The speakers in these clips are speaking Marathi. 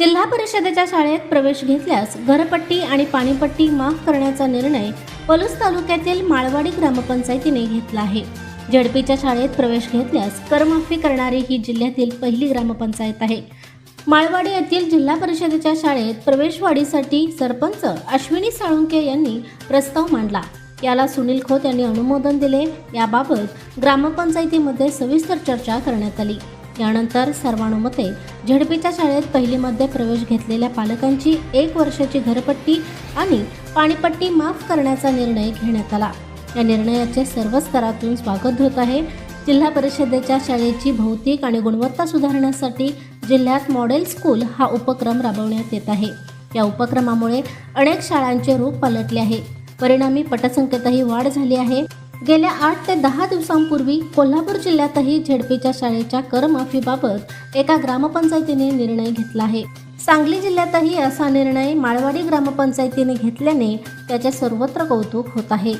जिल्हा परिषदेच्या शाळेत प्रवेश घेतल्यास घरपट्टी आणि पाणीपट्टी माफ करण्याचा निर्णय पलूस तालुक्यातील माळवाडी ग्रामपंचायतीने घेतला आहे. झडपीच्या शाळेत प्रवेश घेतल्यास करमाफी करणारी ही जिल्ह्यातील पहिली ग्रामपंचायत आहे. माळवाडी येथील जिल्हा परिषदेच्या शाळेत प्रवेशवाढीसाठी सरपंच अश्विनी साळुंके यांनी प्रस्ताव मांडला. याला सुनील खोत यांनी अनुमोदन दिले. याबाबत ग्रामपंचायतीमध्ये सविस्तर चर्चा करण्यात आली. यानंतर सर्वानुमते झडपीच्या शाळेत पहिलीमध्ये प्रवेश घेतलेल्या पालकांची एक वर्षाची घरपट्टी आणि पाणीपट्टी माफ करण्याचा निर्णय घेण्यात आला. या निर्णयाचे सर्व स्तरातून स्वागत होत आहे. जिल्हा परिषदेच्या शाळेची भौतिक आणि गुणवत्ता सुधारण्यासाठी जिल्ह्यात मॉडेल स्कूल हा उपक्रम राबवण्यात येत आहे. या उपक्रमामुळे अनेक शाळांचे रूप पालटले आहे. परिणामी पटसंख्येतही वाढ झाली आहे. गेल्या आठ ते दहा दिवसांपूर्वी कोल्हापूर जिल्ह्यातही झेडपीच्या शाळेच्या करमाफीबाबत एका ग्रामपंचायतीने निर्णय घेतला आहे. सांगली जिल्ह्यातही असा निर्णय माळवाडी ग्रामपंचायतीने घेतल्याने त्याचे सर्वत्र कौतुक होत आहे.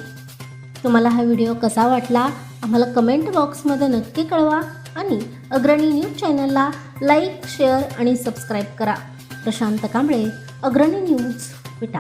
तुम्हाला हा व्हिडिओ कसा वाटला? आम्हाला कमेंट बॉक्समध्ये नक्की कळवा आणि अग्रणी न्यूज चॅनलला लाईक शेअर आणि सबस्क्राईब करा. प्रशांत कांबळे अग्रणी न्यूज विटा.